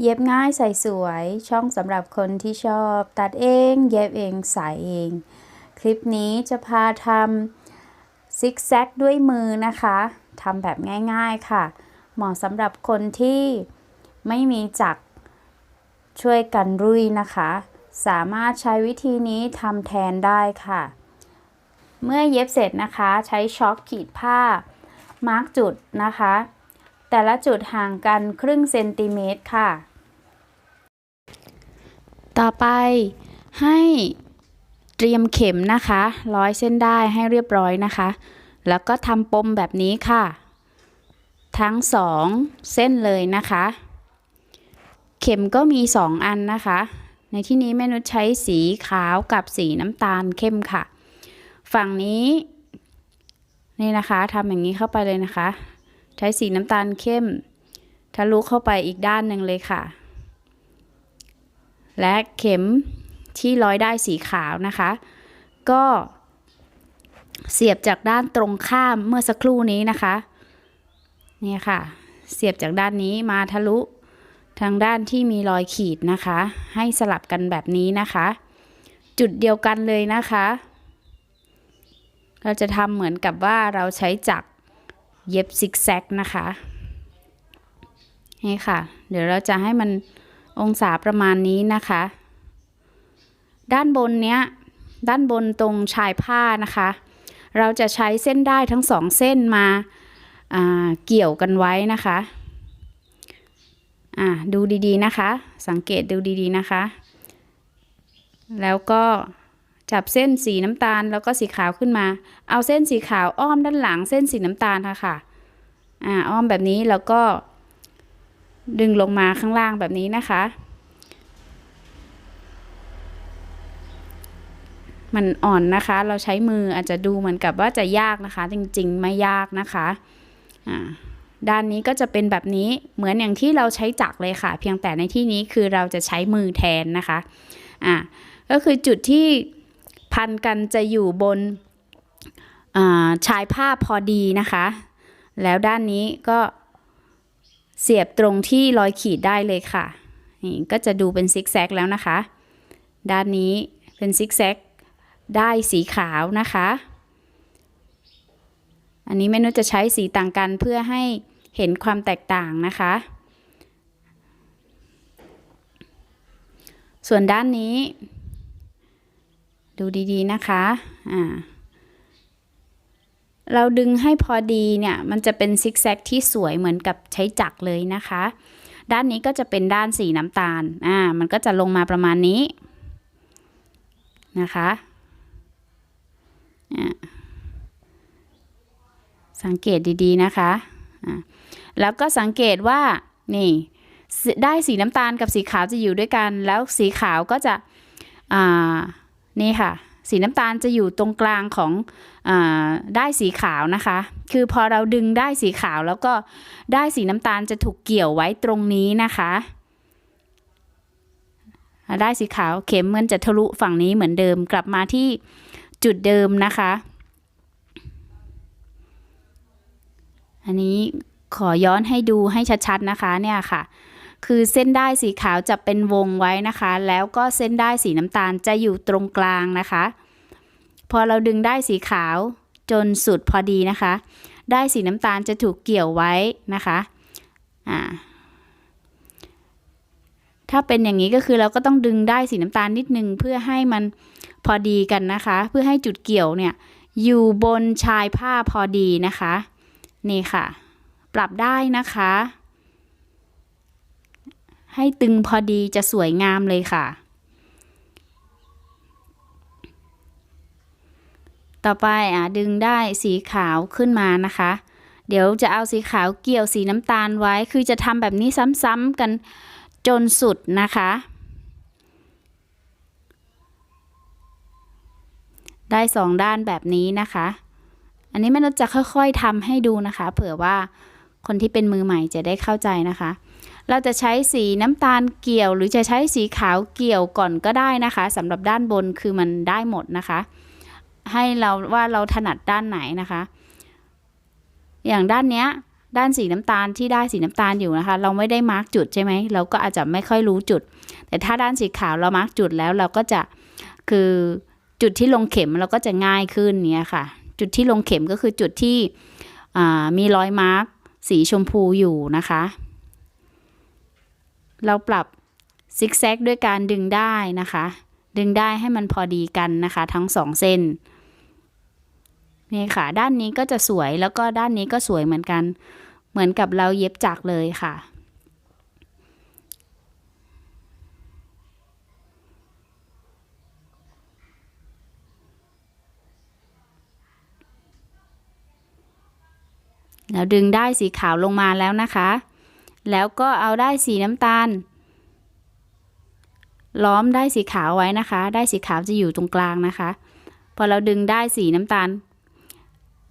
เย็บง่ายใส่สวยช่องสำหรับคนที่ชอบ ตัดเอง เย็บเองใส่เอง คลิปนี้จะพาทำซิกแซกด้วยมือนะคะทำแบบง่ายๆค่ะ เหมาะสำหรับคนที่ไม่มีจักรช่วยกันรุ่ยนะคะ สามารถใช้วิธีนี้ทำแทนได้ค่ะ เมื่อเย็บเสร็จนะคะใช้ช็อคขีดผ้า มาร์กจุดนะคะ แต่ละจุดห่างกันครึ่งเซนติเมตรค่ะ ต่อไปให้เตรียมเข็มนะคะ ร้อยเส้นได้ให้เรียบร้อยนะคะ แล้วก็ทำปมแบบนี้ค่ะ ทั้งสองเส้นเลยนะคะ เข็มก็มีสองอันนะคะ ในที่นี้แม่นุชใช้สีขาวกับสีน้ำตาลเข้มค่ะ ฝั่งนี้นี่นะคะทำอย่างนี้เข้าไปเลยนะคะ ใช้สีน้ำตาลเข้มทะลุเข้าไปอีกด้านหนึ่งเลยค่ะ และเข็มที่ร้อยได้สีขาวนะคะ ก็เสียบจากด้านตรงข้ามเมื่อสักครู่นี้นะคะนี่ค่ะ เสียบจากด้านนี้มาทะลุทางด้านที่มีรอยขีดนะคะ ให้สลับกันแบบนี้นะคะ จุดเดียวกันเลยนะคะ เราจะทำเหมือนกับว่าเราใช้จักรเย็บซิกแซกนะคะนี่ค่ะ เดี๋ยวเราจะให้มัน องศาประมาณนี้นะคะ ด้านบนเนี้ย ด้านบนตรงชายผ้านะคะ เราจะใช้เส้นได้ทั้งสองเส้นมาเกี่ยวกันไว้นะคะดูดีๆนะคะ สังเกตดูดีๆนะคะ แล้วก็จับเส้นสีน้ำตาลแล้วก็สีขาวขึ้นมา เอาเส้นสีขาวอ้อมด้านหลังเส้นสีน้ำตาลค่ะค่ะ อ่าอ้อมแบบนี้แล้วก็ ดึงลงมาข้างล่างแบบนี้นะคะ มันอ่อนนะคะ เราใช้มืออาจจะดูเหมือนกับว่าจะยากนะคะ จริงๆ ไม่ยากนะคะอ่าด้านนี้ก็จะเป็นแบบนี้เหมือนอย่างที่เราใช้จักรเลยค่ะ เพียงแต่ในที่นี้คือเราจะใช้มือแทนนะคะอ่าก็คือจุดที่พันกันจะอยู่บนชายผ้าพอดีนะคะ แล้วด้านนี้ก็ เสียบตรงที่รอยขีดได้เลยค่ะ นี่ก็จะดูเป็นซิกแซกแล้วนะคะ ด้านนี้เป็นซิกแซกได้สีขาวนะคะ อันนี้แม่นุจะใช้สีต่างกันเพื่อให้เห็นความแตกต่างนะคะ ส่วนด้านนี้ ดูดีๆนะคะ อ่า เราดึงให้พอดีเนี่ย มันจะเป็นซิกแซกที่สวยเหมือนกับใช้จักรเลยนะคะ ด้านนี้ก็จะเป็นด้านสีน้ำตาล อ่า มันก็จะลงมาประมาณนี้นะคะ สังเกตดีๆนะคะอ่าแล้วก็สังเกตว่านี่ได้สีน้ำตาลกับสีขาวจะอยู่ด้วยกัน แล้วสีขาวก็จะ อ่า นี่ค่ะ สีน้ำตาลจะอยู่ตรงกลางของอได้สีขาวนะคะ คือพอเราดึงได้สีขาวแล้วก็ได้สีน้ำตาลจะถูกเกี่ยวไว้ตรงนี้นะคะได้สีขาวเข็มมันจะทะลุฝั่งนี้เหมือนเดิมกลับมาที่จุดเดิมนะคะ อันนี้ขอย้อนให้ดูให้ชัดๆนะคะเนี่ยค่ะ คือเส้นได้สีขาวจะเป็นวงไว้นะคะ แล้วก็เส้นได้สีน้ำตาลจะอยู่ตรงกลางนะคะ พอเราดึงได้สีขาวจนสุดพอดีนะคะ ได้สีน้ำตาลจะถูกเกี่ยวไว้นะคะอ่าถ้าเป็นอย่างนี้ก็คือเราก็ต้องดึงได้สีน้ำตาลนิดนึงเพื่อให้มันพอดีกันนะคะ เพื่อให้จุดเกี่ยวเนี่ยอยู่บนชายผ้าพอดีนะคะ นี่ค่ะ ปรับได้นะคะ ให้ตึงพอดีจะสวยงามเลยค่ะ ต่อไปอะดึงได้สีขาวขึ้นมานะคะ เดี๋ยวจะเอาสีขาวเกี่ยวสีน้ำตาลไว้ คือจะทำแบบนี้ซ้ำๆกันจนสุดนะคะ ได้สองด้านแบบนี้นะคะ อันนี้แม่นจะค่อยๆทำให้ดูนะคะ เผื่อว่าคนที่เป็นมือใหม่จะได้เข้าใจนะคะ เราจะใช้สีน้ำตาลเกี่ยว หรือจะใช้สีขาวเกี่ยวก่อนก็ได้นะคะสำหรับด้านบนคือมันได้หมดนะคะ ให้เราว่าเราถนัดด้านไหนนะคะ อย่างด้านเนี้ยด้านสีน้ำตาลที่ได้สีน้ำตาลอยู่นะคะ เราไม่ได้มาร์กจุดใช่ไหมเราก็อาจจะไม่ค่อยรู้จุด แต่ถ้าด้านสีขาวเรามาร์กจุดแล้วเราก็จะคือจุดที่ลงเข็มเราก็จะง่ายขึ้นเนี้ยค่ะ จุดที่ลงเข็มก็คือจุดที่มีรอยมาร์กสีชมพูอยู่นะคะ เราปรับซิกแซกด้วยการดึงได้นะคะ ดึงได้ให้มันพอดีกันนะคะ ทั้งสองเส้นนี่ค่ะ ด้านนี้ก็จะสวยแล้วก็ด้านนี้ก็สวยเหมือนกัน เหมือนกับเราเย็บจักรเลยค่ะ แล้วดึงได้สีขาวลงมาแล้วนะคะ แล้วก็เอาได้สีน้ำตาล ล้อมได้สีขาวไว้นะคะ ได้สีขาวจะอยู่ตรงกลางนะคะ พอเราดึงได้สีน้ำตาล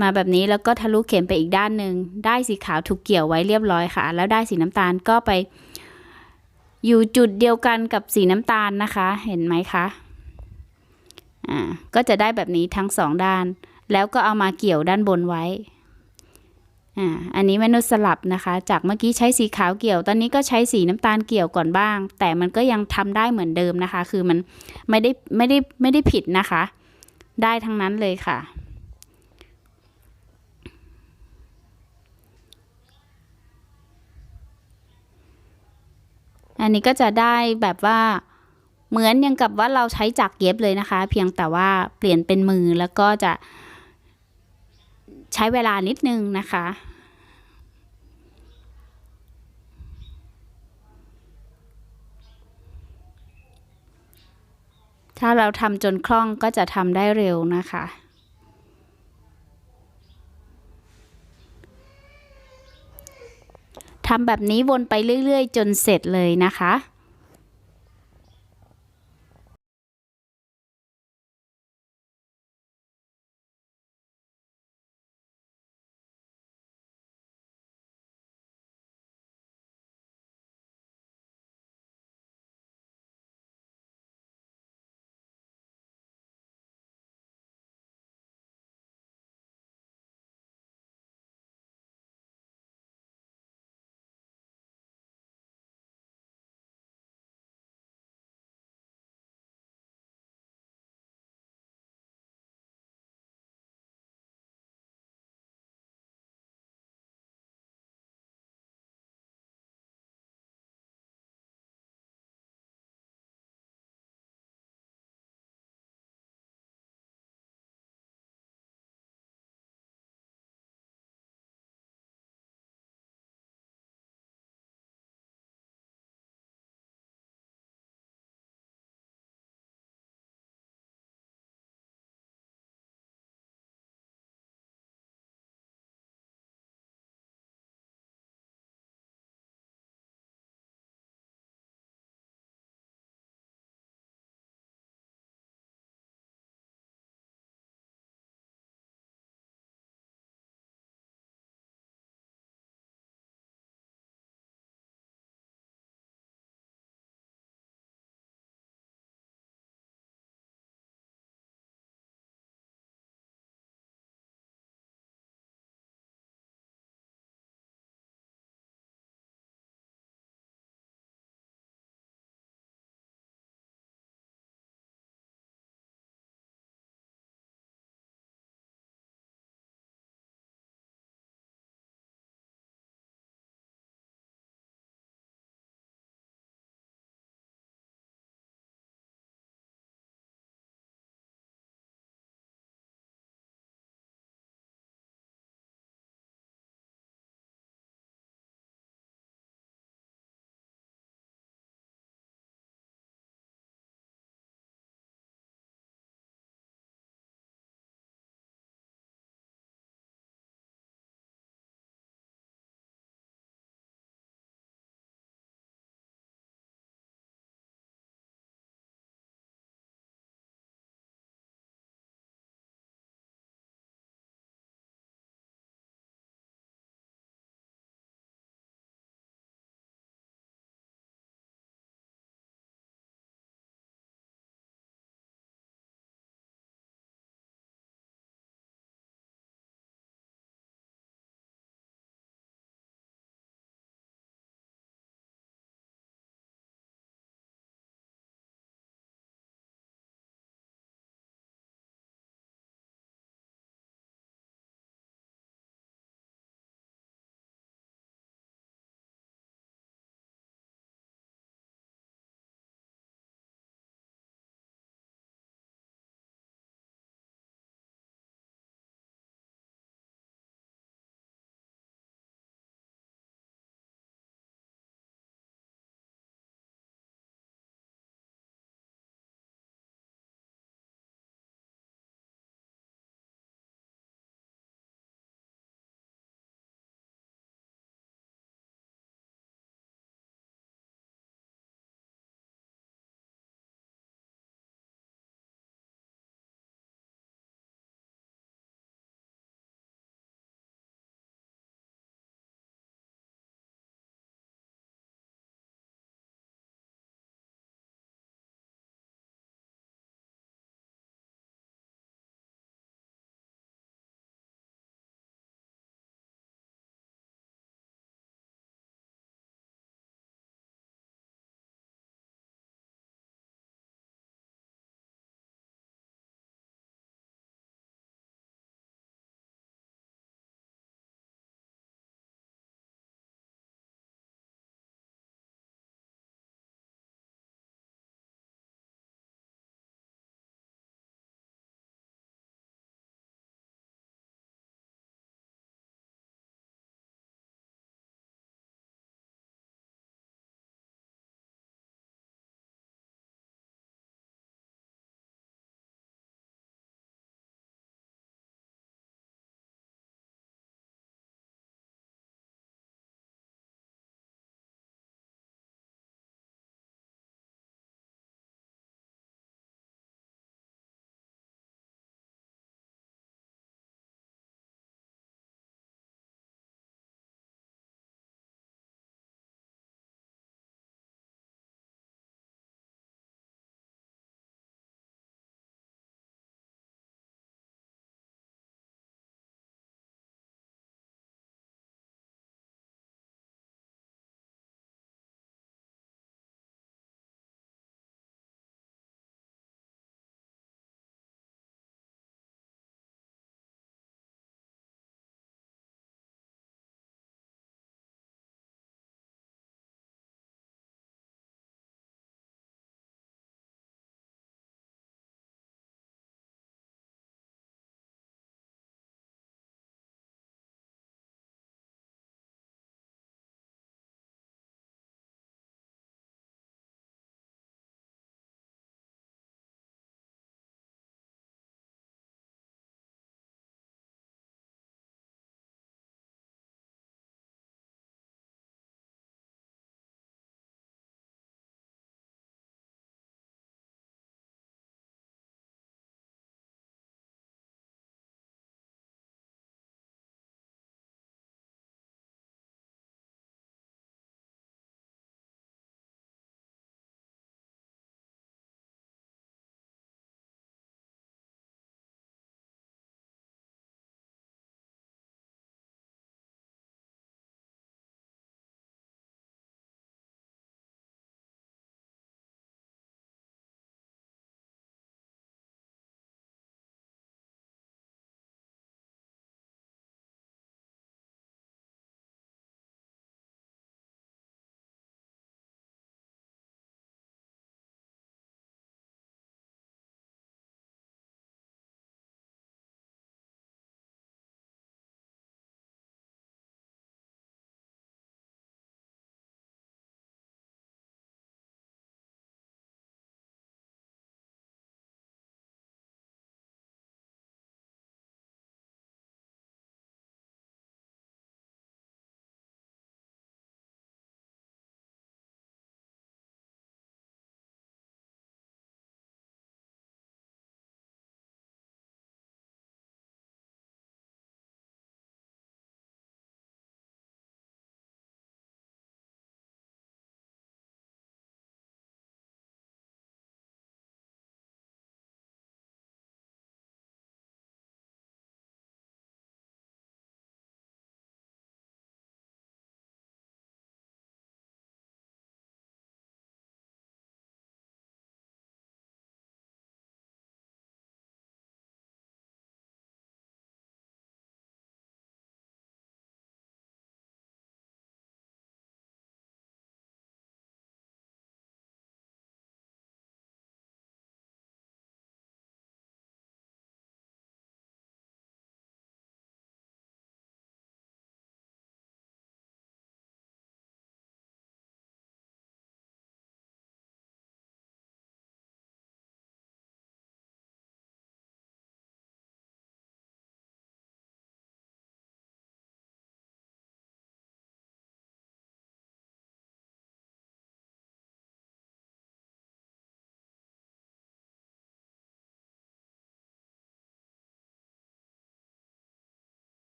มาแบบนี้แล้วก็ทะลุเข็มไปอีกด้านหนึ่งได้สีขาวถูกเกี่ยวไว้เรียบร้อยค่ะ แล้วได้สีน้ำตาลก็ไป อยู่จุดเดียวกันกับสีน้ำตาลนะคะ เห็นไหมคะอ่าก็จะได้แบบนี้ทั้งสองด้าน แล้วก็เอามาเกี่ยวด้านบนไว้ อ่าอันนี้มนุษย์สลับนะคะ จากเมื่อกี้ใช้สีขาวเกี่ยว ตอนนี้ก็ใช้สีน้ำตาลเกี่ยวก่อนบ้าง แต่มันก็ยังทำได้เหมือนเดิมนะคะ คือมันไม่ได้ไม่ได้ไม่ได้ผิดนะคะ ได้ทั้งนั้นเลยค่ะอันนี้ก็จะได้แบบว่าเหมือนอย่างกับว่าเราใช้จักรเย็บเลยนะคะ เพียงแต่ว่าเปลี่ยนเป็นมือแล้วก็จะ ใช้เวลานิดนึงนะคะ ถ้าเราทำจนคล่องก็จะทำได้เร็วนะคะทำแบบนี้วนไปเรื่อย ๆ จนเสร็จเลยนะคะ